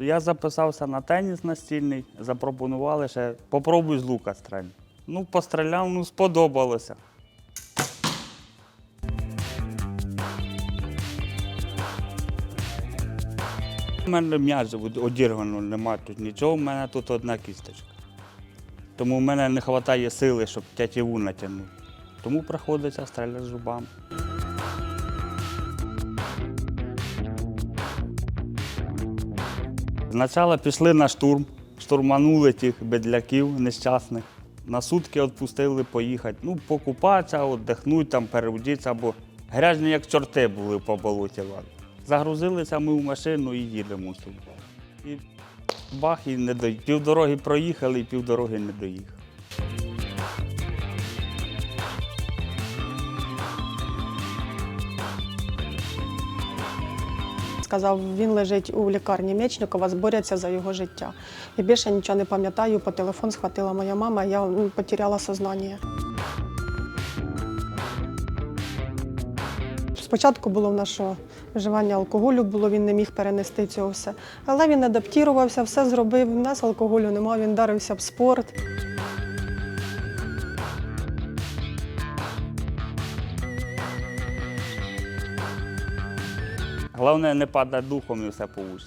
Я записався на теніс настільний, запропонували ще попробуй з лука стрель. Ну, постріляв, ну сподобалося. У мене м'яч одірвано, немає тут нічого, у мене тут одна кісточка. Тому в мене не вистачає сили, щоб тятіву натягнути. Тому приходиться стріляти зубами. Спочатку пішли на штурм, штурманули тих бедляків нещасних. На сутки відпустили поїхати. Ну, покупатися, віддихнути, там, переодітися, бо грязні, як чорти були по болоті. Загрузилися ми в машину і їдемо сюди. І бах, і не до... півдороги проїхали, і півдороги не доїхали. Сказав, він лежить у лікарні Мечникова, зборяться за його життя. І більше нічого не пам'ятаю. По телефон схватила моя мама, я потеряла сознання. Спочатку було в нас що вживання алкоголю було, він не міг перенести цього все. Але він адаптувався, все зробив. У нас алкоголю немає, він дарився в спорт. Головне не падати духом і все вийде.